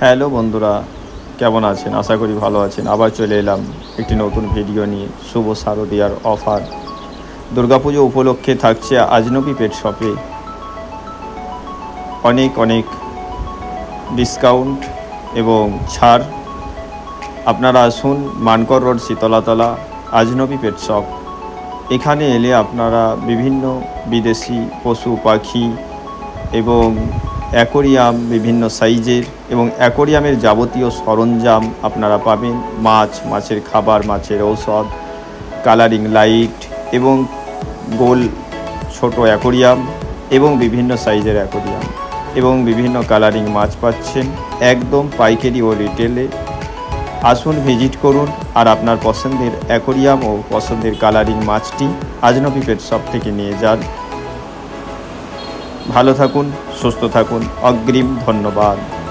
Hello বন্ধুরা, কেমন আছেন? আশা করি ভালো আছেন। আবার চলে এলাম একটি নতুন ভিডিও নিয়ে। শুভ শারদীয়ার অফার। দুর্গাপুজো উপলক্ষে থাকছে আজনবী পেট শপে অনেক অনেক ডিসকাউন্ট এবং ছাড়। আপনারা আসুন Mankar road, Sheetalatala, Ajnabi pet shop. এখানে এলে আপনারা বিভিন্ন বিদেশি পশু, পাখি এবং অ্যাকোরিয়াম বিভিন্ন সাইজের এবং অ্যাকোরিয়ামের যাবতীয় সরঞ্জাম আপনারা পাবেন। মাছ, মাছের খাবার, মাছের ঔষধ, কালারিং লাইট এবং গোল ছোট অ্যাকোরিয়াম এবং বিভিন্ন সাইজের অ্যাকোরিয়াম এবং বিভিন্ন কালারিং মাছ পাচ্ছেন একদম পাইকারি ও রিটেলে। আসুন ভিজিট করুন আর আপনার পছন্দের অ্যাকোরিয়াম ও পছন্দের কালারিং মাছটি আজনবী পেট শপ থেকে নিয়ে যান। ভালো থাকুন। সুস্থ থাকুন। অগ্রিম ধন্যবাদ।